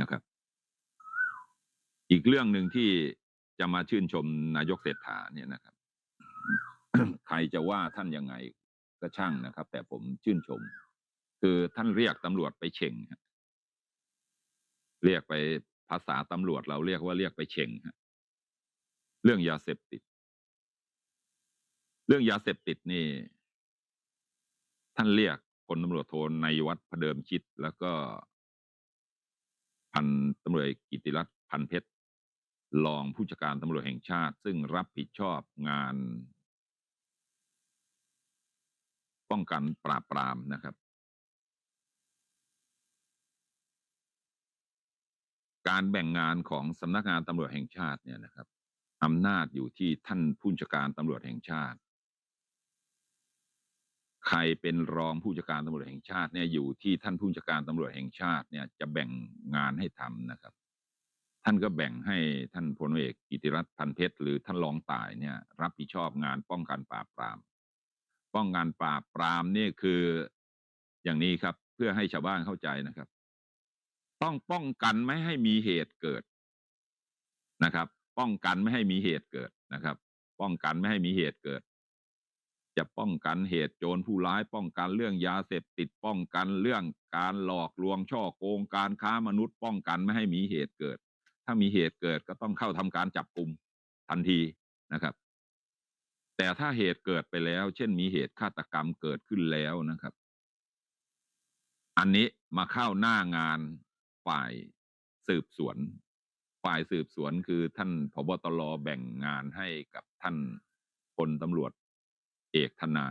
นะครับ อีกเรื่องหนึ่งที่จะมาชื่นชมนายกเศรษฐาเนี่ยนะครับ ใครจะว่าท่านยังไงก็ช่างนะครับ แต่ผมชื่นชม คือท่านเรียกตำรวจไปเช่งเรียกไปภาษาตำรวจเราเรียกว่าเรียกไปเช่งฮะเรื่องยาเสพติด เรื่องยาเสพติดนี่ ท่านเรียกพลตำรวจโทในวัฒน์พเดิมชิด แล้วก็ พันตำรวจกิติรัตน์พันเพชรรองผู้จัดการตำรวจแห่งชาติ ซึ่งรับผิดชอบงาน ป้องกันปราบปรามนะครับ การแบ่งงานของสำนักงานตำรวจแห่งชาติเนี่ยนะครับอำนาจอยู่ที่ท่านผู้จัดการตำรวจแห่งชาติ ใครเป็นรองผู้จัดการตำรวจแห่งชาติเนี่ยอยู่ที่ท่านผู้จัดการตำรวจแห่งชาติเนี่ยจะแบ่งงานให้ทำนะครับ ท่านก็แบ่งให้ท่านพลเอกกิติรัตน์พันเพชรหรือท่านรองต่ายเนี่ย รับผิดชอบงานป้องกันปราบปราม ป้องกันปราบปรามนี่คืออย่างนี้ครับ เพื่อให้ชาวบ้านเข้าใจนะครับ ต้องป้องกันไม่ให้มีเหตุเกิดนะครับ ป้องกันไม่ให้มีเหตุเกิดนะครับ ป้องกันไม่ให้มีเหตุเกิด จะป้องกันเหตุโจรผู้ร้ายป้องกันเรื่องยาเสพติดป้องกันเรื่องการหลอกลวงช่อโกงการค้ามนุษย์ป้องกันไม่ให้มีเหตุเกิด ถ้ามีเหตุเกิดก็ต้องเข้าทำการจับกลุ่มทันทีนะครับ แต่ถ้าเหตุเกิดไปแล้ว เช่นมีเหตุฆาตกรรมเกิดขึ้นแล้วนะครับ อันนี้มาเข้าหน้างานฝ่ายสืบสวน ฝ่ายสืบสวนคือท่านพบตรแบ่งงานให้กับท่านพลตำรวจ เอกธนา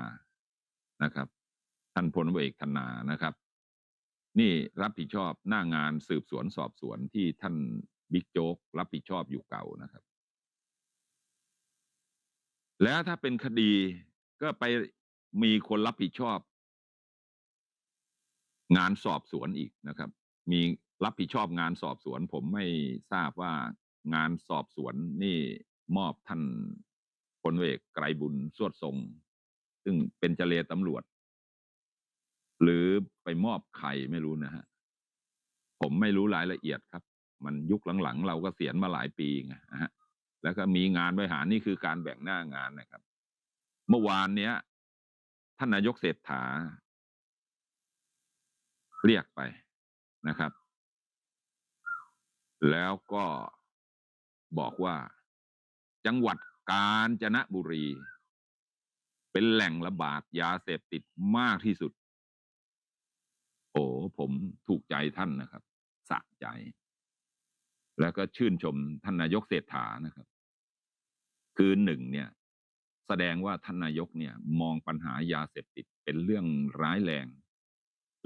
นะครับท่านพลเอกธนานะครับ นี่รับผิดชอบหน้างานสืบสวนสอบสวนที่ท่านบิ๊กโจ๊กรับผิดชอบอยู่เก่านะครับ แล้วถ้าเป็นคดีก็ไปมีคนรับผิดชอบ งานสอบสวนอีกนะครับ มีรับผิดชอบงานสอบสวน ผมไม่ทราบว่างานสอบสวนนี่มอบท่านพลเอกไกรบุญสวดทรง ซึ่งเป็นเจเลตำรวจ หรือไปมอบใครไม่รู้นะฮะ ผมไม่รู้รายละเอียดครับ มันยุคหลังๆ เราก็เสียนมาหลายปีไงนะฮะ แล้วก็มีงานบริหารนี่คือการแบ่งหน้างานนะครับ เมื่อวานเนี้ยท่านนายกเศรษฐา เรียกไปนะครับ แล้วก็บอกว่าจังหวัดกาญจนบุรี เป็นแหล่งระบาดยาเสพติดมากที่สุด โอ้ผมถูกใจท่านนะครับสะใจ แล้วก็ชื่นชมท่านนายกเศรษฐานะครับ คือหนึ่งเนี่ย แสดงว่าท่านนายกเนี่ย มองปัญหายาเสพติดเป็นเรื่องร้ายแรง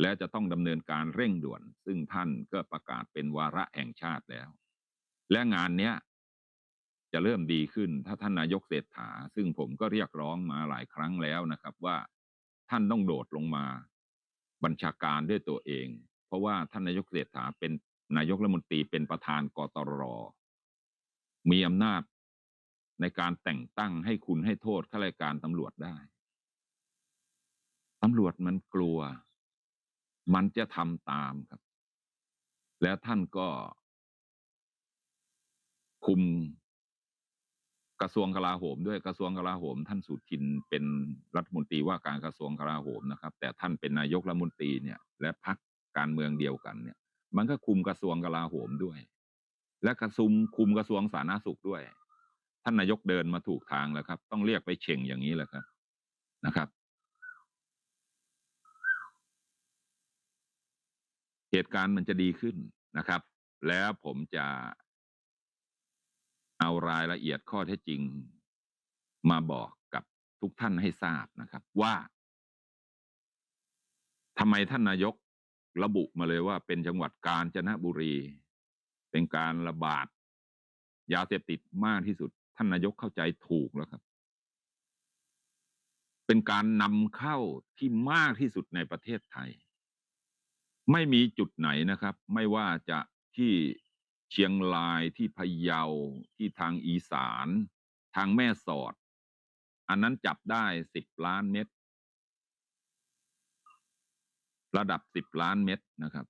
และจะต้องดำเนินการเร่งด่วน ซึ่งท่านก็ประกาศเป็นวาระแห่งชาติแล้ว และงานเนี้ย จะเริ่มดีขึ้น ถ้าท่านนายกเศรษฐา ซึ่งผมก็เรียกร้องมาหลายครั้งแล้วนะครับ ว่าท่านต้องโดดลงมาบัญชาการด้วยตัวเอง เพราะว่าท่านนายกเศรษฐาเป็นนายกรัฐมนตรีเป็นประธานกตรมีอำนาจในการแต่งตั้งให้คุณให้โทษข้าราชการตำรวจได้ตำรวจมันกลัว มันจะทำตามครับ แล้วท่านก็คุม กระทรวงกลาโหมด้วยกระทรวงกลาโหม ท่านสุทินเป็นรัฐมนตรีว่าการกระทรวงกลาโหมนะครับ แต่ท่านเป็นนายกรัฐมนตรีเนี่ยและพรรคการเมืองเดียวกันเนี่ย มันก็คุมกระทรวงกลาโหมด้วย และกระทรวงคุมกระทรวงสาธารณสุขด้วย ท่านนายกเดินมาถูกทางแล้วครับ ต้องเรียกไปเช่งอย่างนี้แหละครับนะครับ เหตุการณ์มันจะดีขึ้นนะครับ แล้วผมจะ เอารายละเอียดข้อเท็จจริง มาบอกกับทุกท่านให้ทราบนะครับ ว่าทำไมท่านนายกระบุมาเลยว่าเป็นจังหวัดกาญจนบุรี เป็นการระบาด ยาเสพติดมากที่สุด ท่านนายกเข้าใจถูกแล้วครับ เป็นการนำเข้าที่มากที่สุดในประเทศไทย ไม่มีจุดไหนนะครับ ไม่ว่าจะที่ เชียงรายที่พะเยาที่ทางอีสาน ทางแม่สอด อันนั้นจับได้สิบล้านเม็ดระดับสิบล้านเม็ดนะครับ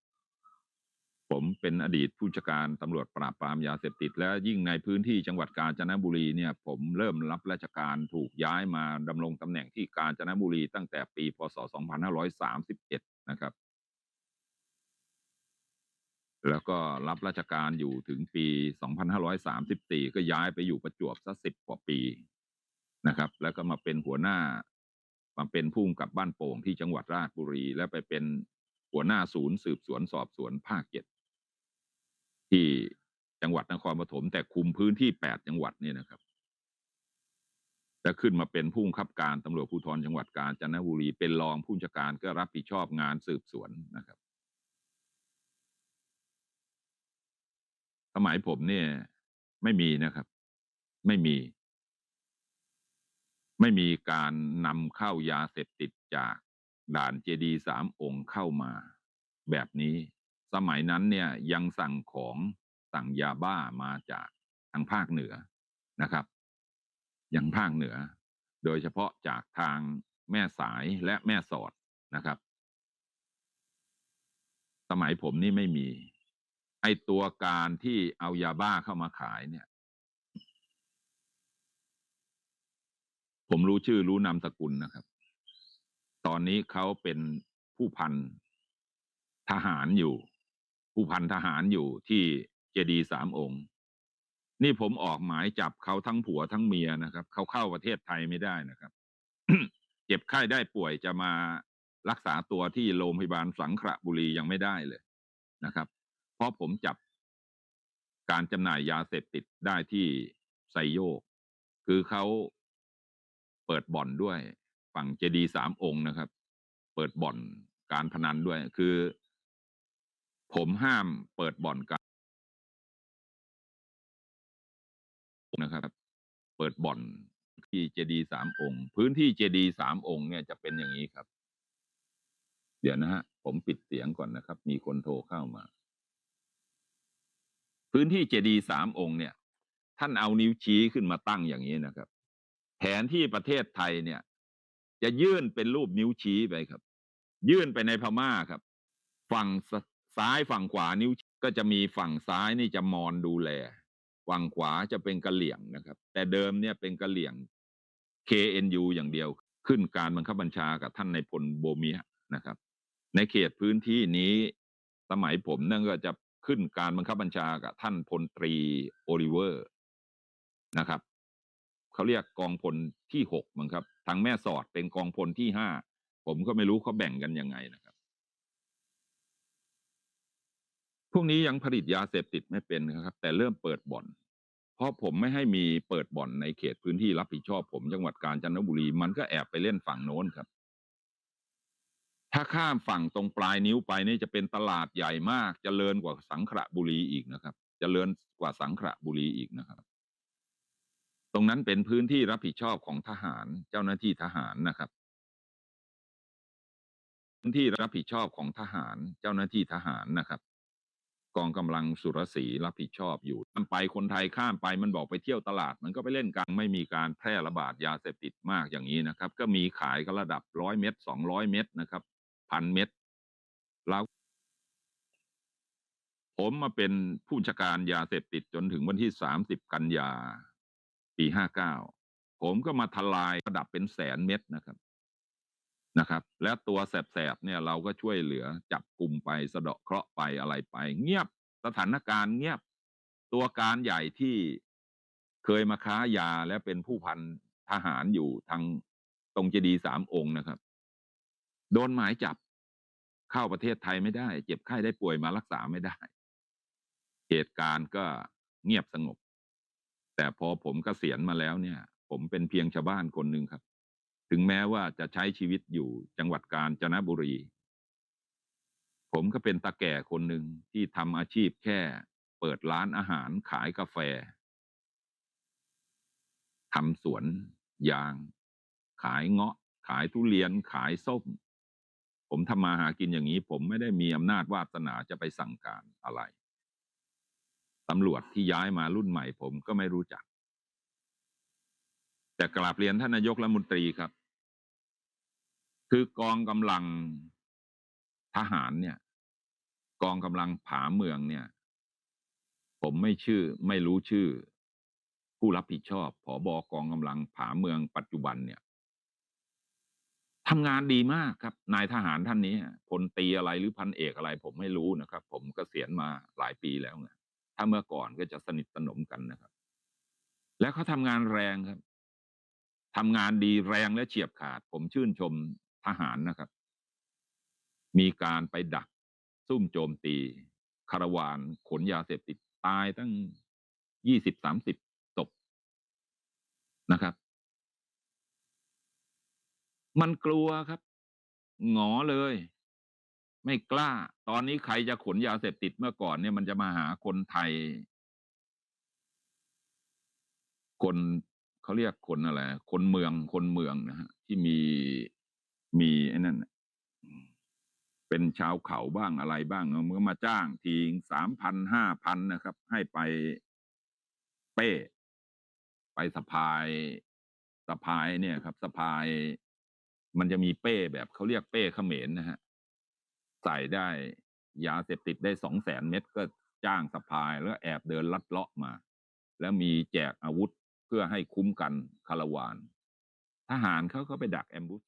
ผมเป็นอดีตผู้จัดการตำรวจปราบปรามยาเสพติด และยิ่งในพื้นที่จังหวัดกาญจนบุรีเนี่ย ผมเริ่มรับราชการถูกย้ายมาดำรงตำแหน่งที่กาญจนบุรีตั้งแต่ปีพศ 2531 นะครับ แล้วก็รับราชการอยู่ถึงปี 2534 ก็ย้ายไปอยู่ประจวบสักสิบกว่าปีนะครับ แล้วก็มาเป็นหัวหน้ามาเป็นผู้กำกับบ้านโป่งที่จังหวัดราชบุรี และไปเป็นหัวหน้าศูนย์สืบสวนสอบสวนภาคเจ็ดที่จังหวัดนครปฐมแต่คุมพื้นที่แปดจังหวัดเนี่ยนะครับแล้วขึ้นมาเป็นผู้บังคับการตำรวจภูธรจังหวัดกาญจนบุรี เป็นรองผู้จัดการก็รับผิดชอบงานสืบสวนนะครับ มัยผมเนี่ย ไม่มีนะครับ ไม่มี ไม่มีการนำเข้ายาเสพติดจากด่านเจดีสามองค์เข้ามา แบบนี้ สมัยนั้นเนี่ยยังสั่งของสั่งยาบ้ามาจากทางภาคเหนือนะครับอย่างภาคเหนือ โดยเฉพาะจากทางแม่สายและแม่สอดนะครับ สมัยผมนี่ไม่มี ไอตัวการที่เอายาบ้าเข้ามาขายเนี่ย ผมรู้ชื่อรู้นามสกุลนะครับ ตอนนี้เขาเป็นผู้พันทหารอยู่ ผู้พันทหารอยู่ที่เจดีสามองค์ นี่ผมออกหมายจับเขาทั้งผัวทั้งเมียนะครับ เขาเข้าประเทศไทยไม่ได้นะครับ เจ็บไข้ได้ป่วยจะมารักษาตัวที่โรงพยาบาลสังขละบุรียังไม่ได้เลยนะครับ เพราะผมจับการจำหน่ายยาเสพติดได้ที่ไซโยก คือเขาเปิดบ่อนด้วย ฝั่งเจดีสามองค์นะครับ เปิดบ่อนการพนันด้วย คือ ผมห้ามเปิดบ่อนการนะครับ เปิดบ่อนที่เจดีสามองค์ พื้นที่เจดีสามองค์เนี่ยจะเป็นอย่างนี้ครับ เดี๋ยวนะฮะ ผมปิดเสียงก่อนนะครับ มีคนโทรเข้ามา พื้นที่เจดีย์สามองค์เนี่ย ท่านเอานิ้วชี้ขึ้นมาตั้งอย่างนี้นะครับ แผนที่ประเทศไทยเนี่ย จะยื่นเป็นรูปนิ้วชี้ไปครับ ยื่นไปในพม่าครับ ฝั่งซ้ายฝั่งขวานิ้วก็จะมีฝั่งซ้ายนี่จะมอนดูแล ฝั่งขวาจะเป็นกะเหลี่ยงนะครับ แต่เดิมเนี่ยเป็นกะเหลี่ยง KNU อย่างเดียวขึ้นการบังคับบัญชากับท่านในพลโบเมียนะครับ ในเขตพื้นที่นี้สมัยผมนั่นก็จะ ขึ้นการบังคับบัญชากับท่านพลตรีโอลิเวอร์นะครับเขาเรียกกองพลที่หกมั้งครับ ทางแม่สอดเป็นกองพลที่ห้าผมก็ไม่รู้เขาแบ่งกันยังไงนะครับ พวกนี้ยังผลิตยาเสพติดไม่เป็นนะครับ แต่เริ่มเปิดบ่อน เพราะผมไม่ให้มีเปิดบ่อนในเขตพื้นที่รับผิดชอบผมจังหวัดกาญจนบุรี มันก็แอบไปเล่นฝั่งโน้นครับ ถ้าข้ามฝั่งตรงปลายนิ้วไปนี่จะเป็นตลาดใหญ่มากจเจริญกว่าสังขละบุรีอีกนะครับจเจริญกว่าสังขละบุรีอีกนะครับ ตรงนั้นเป็นพื้นที่รับผิดชอบของทหารเจ้าหน้าที่ทหารนะครับ พื้นที่รับผิดชอบของทหารเจ้าหน้าที่ทหารนะครับ กองกำลังสุรศรีรับผิดชอบอยู่ข้ามไปคนไทยข้ามไปมันบอกไปเที่ยวตลาด มันก็ไปเล่นกันไม่มีการแพร่ระบาดยาเสพติดมากอย่างนี้นะครับ ก็มีขายก็ระดับร้อยเม็ดสองร้อยเม็ดนะครับ พันเม็ดแล้วผมมาเป็นผู้จัดการยาเสพติดจนถึงวันที่สามสิบกันยาปีห้าเก้าผมก็มาทลายระดับเป็นแสนเม็ดนะครับนะครับ แล้วตัวแสบๆเนี่ยเราก็ช่วยเหลือจับกลุ่มไปสะเดาะเคราะห์ไปอะไรไป เงียบสถานการณ์เงียบตัวการใหญ่ที่เคยมาค้ายาและเป็นผู้พันทหารอยู่ทางตรงเจดีสามองค์นะครับ โดนหมายจับ เข้าประเทศไทยไม่ได้ เจ็บไข้ได้ป่วยมารักษาไม่ได้ เหตุการณ์ก็เงียบสงบ แต่พอผมกเกษียณมาแล้วเนี่ย ผมเป็นเพียงชาวบ้านคนหนึ่งครับ ถึงแม้ว่าจะใช้ชีวิตอยู่จังหวัดกาญจนบุรี ผมก็เป็นตาแก่คนหนึ่งที่ทำอาชีพแค่เปิดร้านอาหารขายกาแฟทำสวนยาง ขายเงาะ ขายทุเรียน ขายส้ม ผมทำมาหากินอย่างนี้ ผมไม่ได้มีอำนาจวาสนาจะไปสั่งการอะไรตำรวจที่ย้ายมารุ่นใหม่ ผมก็ไม่รู้จัก แต่กราบเรียนท่านนายกรัฐมนตรีครับ คือกองกำลังทหารเนี่ย กองกำลังผาเมืองเนี่ย ผมไม่ชื่อไม่รู้ชื่อ ผู้รับผิดชอบผอบอกองกำลังผาเมืองปัจจุบันเนี่ย ทำงานดีมากครับ นายทหารท่านนี้พลตีอะไรหรือพันเอกอะไร ผมไม่รู้นะครับ ผมกเกษียณมาหลายปีแล้วไงถ้าเมื่อก่อนก็จะสนิทสนมกันนะครับ แล้วเขาทำงานแรงครับทำงานดีแรงและเฉียบขาด ผมชื่นชมทหารนะครับ มีการไปดัก ซุ่มโจมตีคารวานขนยาเสพติดตายตั้งยี่สิบสามสิบศพนะครับ มันกลัวครับ หงอเลย ไม่กล้า ตอนนี้ใครจะขนยาเสพติดเมื่อก่อนเนี่ยมันจะมาหาคนไทย คนเขาเรียกคนอะไร คนเมือง คนเมืองนะฮะ ที่มีมีไอ้นั่นเป็นชาวเขาบ้างอะไรบ้างเอามื่อมาจ้างทีสามพันห้าพันนะครับ ให้ไปเป้ ไปสะพายสะพายเนี่ยครับสะพาย มันจะมีเป้แบบเขาเรียกเป้เขมรนนะฮะใส่ได้ยาเสพติดได้สองแสนเม็ดก็จ้างสะพายแล้วแอบเดินลัดเลาะมา แล้วมีแจกอาวุธเพื่อให้คุ้มกันคารวานทหารเขาก็ไปดักแอมบูส